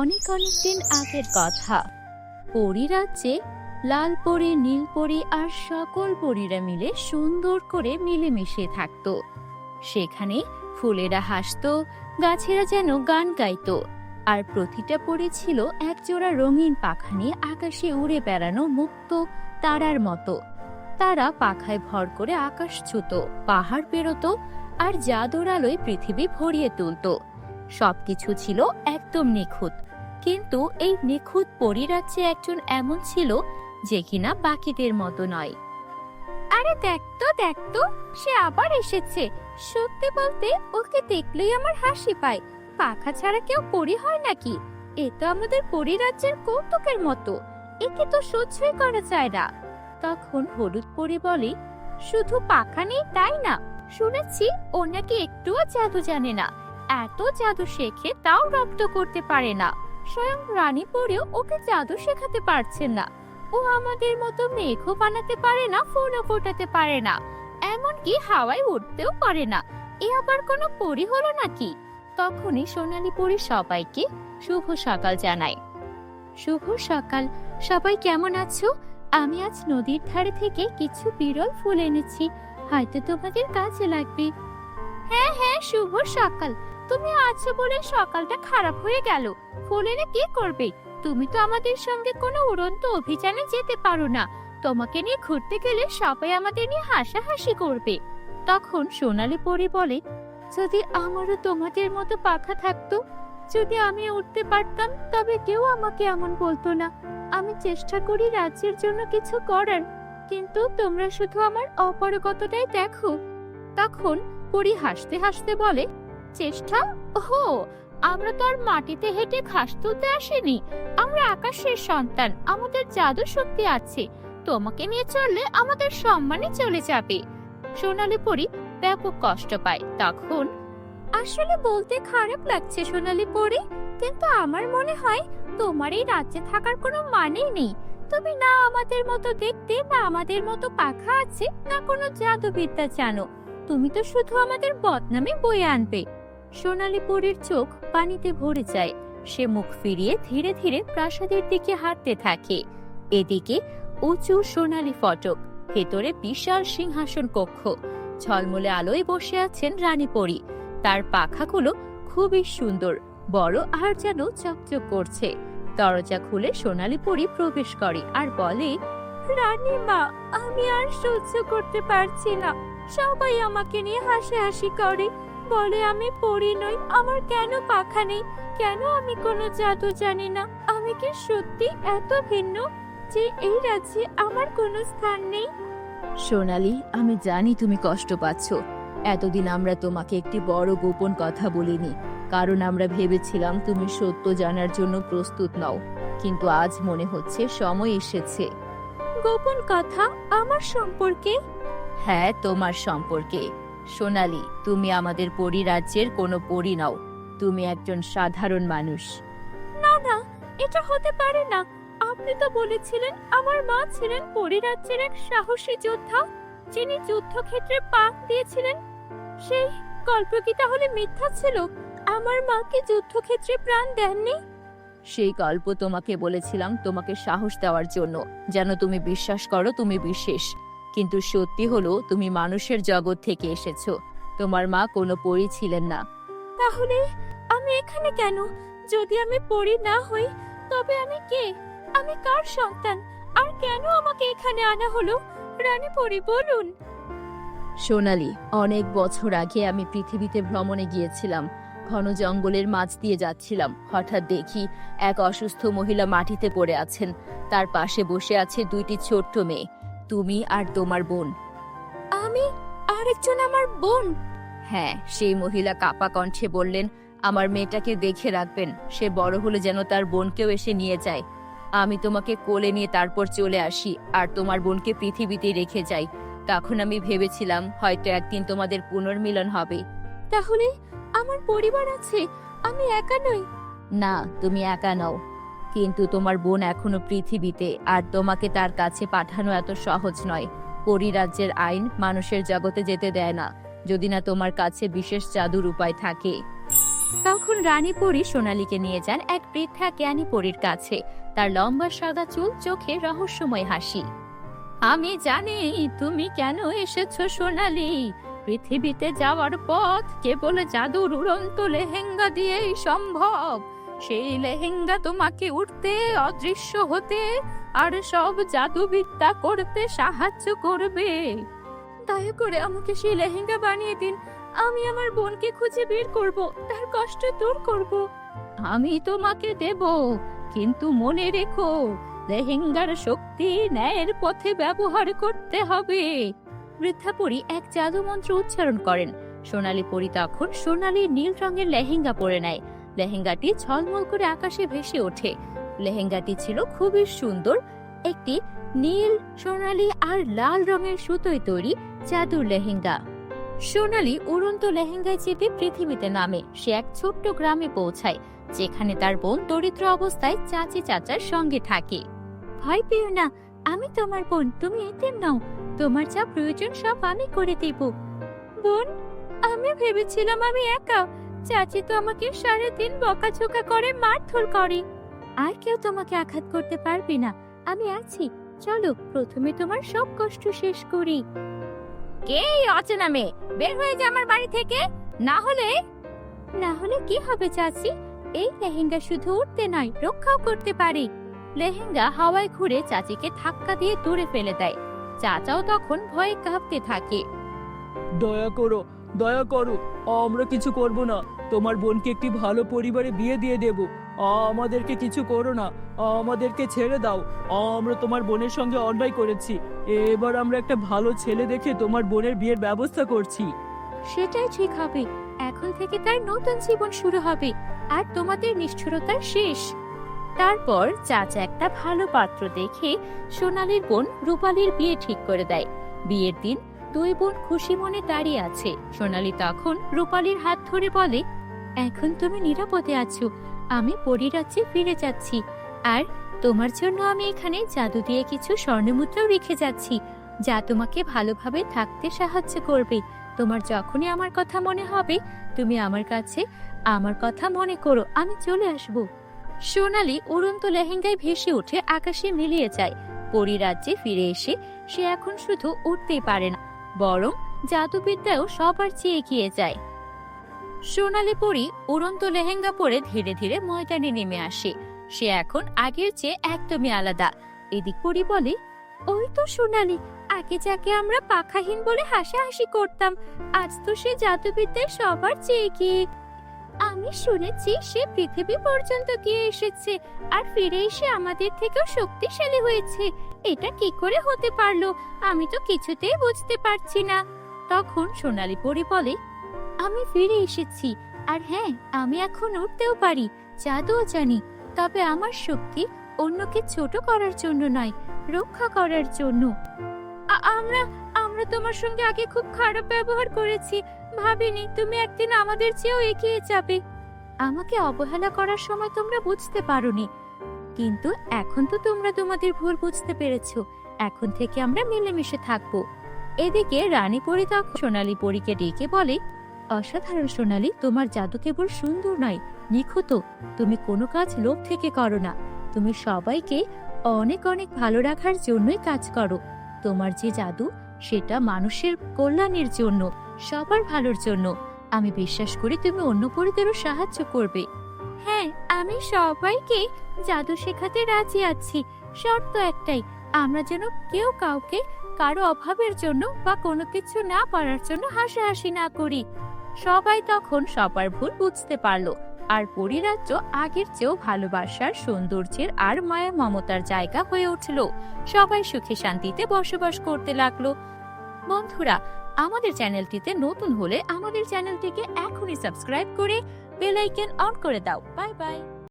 অনেক অনেক দিন আগের কথা। পরিরাজ্যে লাল পরি, নীল পরি আর সকল পরীরা মিলে সুন্দর করে মিলেমিশে থাকতো। সেখানে ফুলেরা হাসতো, গাছেরা যেন গান গাইতো আর প্রতিটা পরি ছিল একজোড়া রঙিন পাখা নিয়ে আকাশে উড়ে বেড়ানো মুক্ত তারার মতো। তারা পাখায় ভর করে আকাশ ছুতো, পাহাড় পেরোতো আর জাদুর আলোয় পৃথিবী ভরিয়ে তুলতো। সবকিছু ছিল একদম নিখুঁত। কিন্তু এই নিখুঁত পরিরাজ্যে একজন এমন ছিল যে কিনা বাকিদের মতো নয়। আরে দেখ তো দেখ তো, সে আবার এসেছে। সত্যি বলতে ওকে দেখলেই আমার হাসি পায়। পাখা ছাড়া কেউ পরি হয় নাকি? এ তো আমাদের পরিরাজ্যের কৌতুকের মতো। একে তো সহ্যই করা যায় না। তখন হলুদ পরি বলে, শুধু পাখা নেই, তাই না? শুনেছি ও নাকি একটুও জাদু জানে না। এত জাদু শেখে তাও রপ্ত করতে পারে না। স্বয়ং রানী পরেও ওকে জাদু শেখাতে পারছে না। ও আমাদের মতো মেঘও বানাতে পারে না ফুলও ফোটাতে পারে না। এমনকি হাওয়ায় উঠতেও পারে না। এ আবার কোনো পরি হলো নাকি? তখনই সোনালী পরি সবাইকে শুভ সকাল জানায়। শুভ সকাল। সবাই কেমন আছো? আমি আজ নদীর ধারে থেকে কিছু বিরল ফুল এনেছি। হয়তো তোমাদের কাজে লাগবে। হ্যাঁ হ্যাঁ শুভ সকাল। তুমি আছো বলে সকালটা খারাপ হয়ে গেল। ফুল এনে কি করবে? তুমি তো আমাদের সঙ্গে কোনো উড়ন্ত অভিযানে যেতে পারো না। তোমাকে নিয়ে ঘুরতে গেলে সবাই আমাদের নিয়ে হাসাহাসি করবে। তখন সোনালি পরি বলে, যদি আমারও তোমাদের মতো পাখা থাকতো, যদি আমি উঠতে পারতাম, তবে কেউ আমাকে এমন বলতো না। আমি চেষ্টা করি রাজ্যের জন্য কিছু করার, কিন্তু তোমরা শুধু আমার অপারগতাটাই দেখো। তখন পরি হাসতে হাসতে বলে চেষ্টা? হো আমরা তো আর মাটিতে হেঁটে ঘাস তুলতে আসিনি। আমরা আকাশের সন্তান, আমাদের জাদু শক্তি আছে। তোমাকে নিয়ে চললে আমাদের সম্মানে চলে যাবে। সোনালি পরি ব্যাপক কষ্ট পায়। তখন, আসলে বলতে খারাপ লাগছে সোনালি পরি, কিন্তু আমার মনে হয় তোমার এই রাজ্যে থাকার কোনো মানেই নেই। তুমি না আমাদের মতো দেখতে, না আমাদের মতো পাখা আছে, না কোনো জাদুবিদ্যা জানো। তুমি তো শুধু আমাদের বদনামে বয়ে আনবে। সোনালি পরীর চোখ পানিতে ভরে যায়। সে মুখ ফিরিয়ে ধীরে ধীরে প্রাসাদের দিকে হাঁটতে থাকে। এদিকে উঁচু সোনালি ফটক, ভেতরে বিশাল সিংহাসন কক্ষ। ঝলমলে আলোয় বসে আছেন রানী পরী। তার পাখাগুলো খুবই সুন্দর, বড় আর যেন চকচক করছে। দরজা খুলে সোনালি পরী প্রবেশ করে আর বলে, রানী মা, আমি আর সহ্য করতে পারছি না। সবাই আমাকে নিয়ে হাসি হাসি করে। বলে আমি পড়ি নই আমার কেন পাখা নেই? কেন আমি কোনো জাদু জানি না? আমি কি সত্যি এত ভিন্ন যে এই রাজ্যে আমার কোনো স্থান নেই? সোনালি আমি জানি তুমি কষ্ট পাচ্ছ। এতদিন আমরা তোমাকে একটি বড় গোপন কথা বলিনি কারণ আমরা ভেবেছিলাম তুমি সত্য জানার জন্য প্রস্তুত নও। কিন্তু আজ মনে হচ্ছে সময় এসেছে। গোপন কথা আমার সম্পর্কে? হ্যাঁ তোমার সম্পর্কে। সোনালি তুমি আমাদের পরিরাজ্যের কোনো পরি নও। তুমি একজন সাধারণ মানুষ। না না এটা হতে পারে না। আপনি তো বলেছিলেন আমার মা ছিলেন পরিরাজ্যের এক সাহসী যোদ্ধা যিনি যুদ্ধক্ষেত্রে পাক দিয়েছিলেন। সেই গল্প কি তাহলে মিথ্যা ছিল। আমার মাকে যুদ্ধক্ষেত্রে প্রাণ দেননি? সেই গল্প তোমাকে বলেছিলাম তোমাকে সাহস দেওয়ার জন্য। যেন তুমি বিশ্বাস করো তুমি বিশেষ। কিন্তু সত্যি হলো তুমি মানুষের জগৎ থেকে এসেছ। তোমার মা কোনো পরি ছিলেন না। তাহলে আমি এখানে কেন? যদি আমি পড়ি না হই তবে আমি কে? আমি কার সন্তান? আর কেন আমাকে এখানে আনা হলো? রানী পরি বলুন। সোনালি অনেক বছর আগে আমি পৃথিবীতে ভ্রমণে গিয়েছিলাম। ঘন জঙ্গলের মাঝ দিয়ে যাচ্ছিলাম। হঠাৎ দেখি এক অসুস্থ মহিলা মাটিতে পড়ে আছেন। তার পাশে বসে আছে দুইটি ছোট্ট মেয়ে। তুমি আর তোমার বোন। আমি আরেকজন আমার বোন? হ্যাঁ সেই মহিলা কাপা কণ্ঠে বললেন, আমার মেয়েটাকে দেখে রাখবেন। সে বড় হলে যেন তার বোনকেও এসে নিয়ে যায়। আমি তোমাকে কোলে নিয়ে তারপর চলে আসি, আর তোমার বোনকে পৃথিবীতে রেখে যাই। তখন আমি ভেবেছিলাম, হয়তো একদিন তোমাদের পুনর্মিলন হবে। তাহলে আমার পরিবার আছে, আমি একা নই? না, তুমি একা নও। কিন্তু তোমার বোন এখনও পৃথিবীতে, আর তোমাকে তার কাছে পাঠানো এত সহজ নয়। পরিরাজ্যের আইন মানুষের জগতে যেতে দেয় না, যদি না তোমার কাছে বিশেষ জাদুর উপায় থাকে। তখন রানী পরী সোনালীকে নিয়ে যান এক বৃদ্ধা জ্ঞানী পরীর কাছে। তার লম্বা সাদা চুল, চোখে রহস্যময় হাসি। আমি জানি তুমি কেন এসেছ সোনালি। পৃথিবীতে যাওয়ার পথ কেবল জাদুর উড়ন্ত লেহেঙ্গা দিয়েই সম্ভব। সেই লেহেঙ্গা তোমাকে উঠতে অদৃশ্য হতে, আর সব জাদুবিদ্যা করতে সাহায্য করবে। দয়া করে আমাকে সেই লেহেঙ্গা বানিয়ে দিন। আমি আমার বোনকে খুঁজে বের করব, তার কষ্ট দূর করব। আমি তোমাকে দেব, কিন্তু মনে রেখো, লেহেঙ্গার শক্তি ন্যায়ের পথে ব্যবহার করতে হবে। বৃদ্ধাপরি এক জাদু মন্ত্র উচ্চারণ করেন। সোনালী পরি তখন সোনালী নীল রঙের লেহেঙ্গা পরে নেয়। লেহেঙ্গাটি ঝলমল করে আকাশে ভেসে ওঠে। লেহেঙ্গাটি ছিল খুবই সুন্দর। একটি নীল, সোনালী আর লাল রঙের সুতোয় তৈরি জাদুর লেহেঙ্গা। সোনালী উড়ন্ত লেহেঙ্গায় চেপে পৃথিবীতে নামে। সে এক ছোট্ট গ্রামে পৌঁছায়, যেখানে তার বোন দরিদ্র অবস্থায় চাচি চাচার সঙ্গে থাকে। ভয় পেও না, আমি তোমার বোন, তুমি এতিম নাও। তোমার যা প্রয়োজন সব আমি করে দেব। বোন, আমি ভেবেছিলাম আমি একা। চাচি তো আমাকে সারাদিন বকাঝোকা করে মারধর করে। আর কেউ তোমাকে আঘাত করতে পারবে না। আমি আছি। চলো, প্রথমে তোমার সব কষ্ট শেষ করি। কে অচেনা মেয়ে? বের হয়ে যা আমার বাড়ি থেকে। না হলে? না হলে কি হবে চাচি? এই লেহেঙ্গা শুধু উঠতে নয়, রক্ষাও করতে পারে। লেহেঙ্গা হাওয়ায় ঘুরে চাচিকে ধাক্কা দিয়ে দূরে ফেলে দেয়। চাচাও তখন ভয়ে কাঁপতে থাকে। দয়া করো দয়া করো, আমরা কিছু করব না। তোমার বোনকে একটি ভালো পরিবারে বিয়ে দিয়ে দেব। আমাদেরকে কিছু করো না। আমাদেরকে ছেড়ে দাও। আমরা তোমার বোনের সঙ্গে অন্যায় করেছি। এবার আমরা একটা ভালো ছেলে দেখে তোমার বোনের বিয়ের ব্যবস্থা করছি। সেটাই ঠিক হবে। এখন থেকে তার নতুন জীবন শুরু হবে। আর তোমাদের নিষ্ঠুরতার শেষ। তারপর চাচা একটা ভালো পাত্র দেখে সোনালীর বোন রূপালীর বিয়ে ঠিক করে দেয়। বিয়ের দিন দুই বোন খুশি মনে দাঁড়িয়ে আছে। সোনালী তখন রূপালির হাত ধরে বলে, এখন তুমি নিরাপদে আছো। আমি পরিরাজ্যে ফিরে যাচ্ছি। আর তোমার জন্য আমি এখানে জাদু দিয়ে কিছু স্বর্ণমুদ্রাও রেখে যাচ্ছি, যা তোমাকে ভালোভাবে থাকতে সাহায্য করবে। তোমার যখনই আমার কথা মনে হবে, তুমি আমার কাছে আমার কথা মনে করো। আমি চলে আসব। সোনালি উড়ন্ত লেহেঙ্গায় ভেসে উঠে আকাশে মিলিয়ে যায়। পরিরাজ্যে ফিরে এসে সে এখন শুধু উঠতেই পারে না। বরং জাদুবিদ্যাও সবার চেয়ে এগিয়ে যায়। সোনালি পরি উড়ন্ত লেহেঙ্গা পরে ধীরে ধীরে ময়দানে নেমে আসে। সে এখন আগের চেয়ে একদমই আলাদা। এদিক পরি বলে, ওই তো সোনালি, আগে যাকে আমরা পাখাহীন বলে হাসাহাসি করতাম, আজ তো সে জাদুবিদ্যায় সবার চেয়ে গিয়ে আমি শুনেছি সে পৃথিবী পর্যন্ত গিয়ে এসেছে আর ফিরে এসে আমাদের থেকেও শক্তিশালী হয়েছে। এটা কি করে হতে পারল? আমি তো কিছুতেই বুঝতে পারছি না। তখন সোনালী পরি বলে, আমি ফিরে এসেছি আর হ্যাঁ আমি এখন উঠতেও পারি, জাদুও জানি। তবে আমার শক্তি অন্যকে ছোট করার জন্য নয়, রক্ষা করার জন্য। আমরা আমরা তোমার সঙ্গে আগে খুব খারাপ ব্যবহার করেছি। ভাবিনি, তুমি একদিন আমাদের চেয়েও এগিয়ে যাবে। আমাকে অবহেলা করার সময় তোমরা বুঝতে পারোনি। কিন্তু এখন তো তোমরা তোমাদের ভুল বুঝতে পেরেছ। এখন থেকে আমরা মিলেমিশে থাকব। এদিকে রানী পরি তখন সোনালী পরীকে ডেকে বলে, অসাধারণ সোনালী, তোমার জাদু কেবল সুন্দর নয়, নিখুঁত। তুমি কোনো কাজ লোভ থেকে করো না। তুমি সবাইকে অনেক অনেক ভালো রাখার জন্যই কাজ করো। তোমার যে জাদু, সেটা মানুষের কল্যাণের জন্য। সবার ভালোর জন্য। আমি বিশ্বাস করি তুমি অন্য পরিদেরও সাহায্য করবে। হ্যাঁ আমি সবাইকে জাদু শেখাতে রাজি আছি। শর্ত একটাই, আমরা যেন কেউ কাউকে কারও অভাবের জন্য বা কোনো কিছু না পারার জন্য হাসাহাসি না করি। সবাই তখন সবার ভুল বুঝতে পারল, আর পরিরাজ্য আগের চেয়েও ভালোবাসার, সৌন্দর্যের আর মায়া মমতার জায়গা হয়ে উঠল। সবাই সুখে শান্তিতে বসবাস করতে লাগল। বন্ধুরা আমাদের চ্যানেলটিতে নতুন হলে আমাদের চ্যানেলটিকে এখনই সাবস্ক্রাইব করে বেল আইকন অন করে দাও। Bye bye.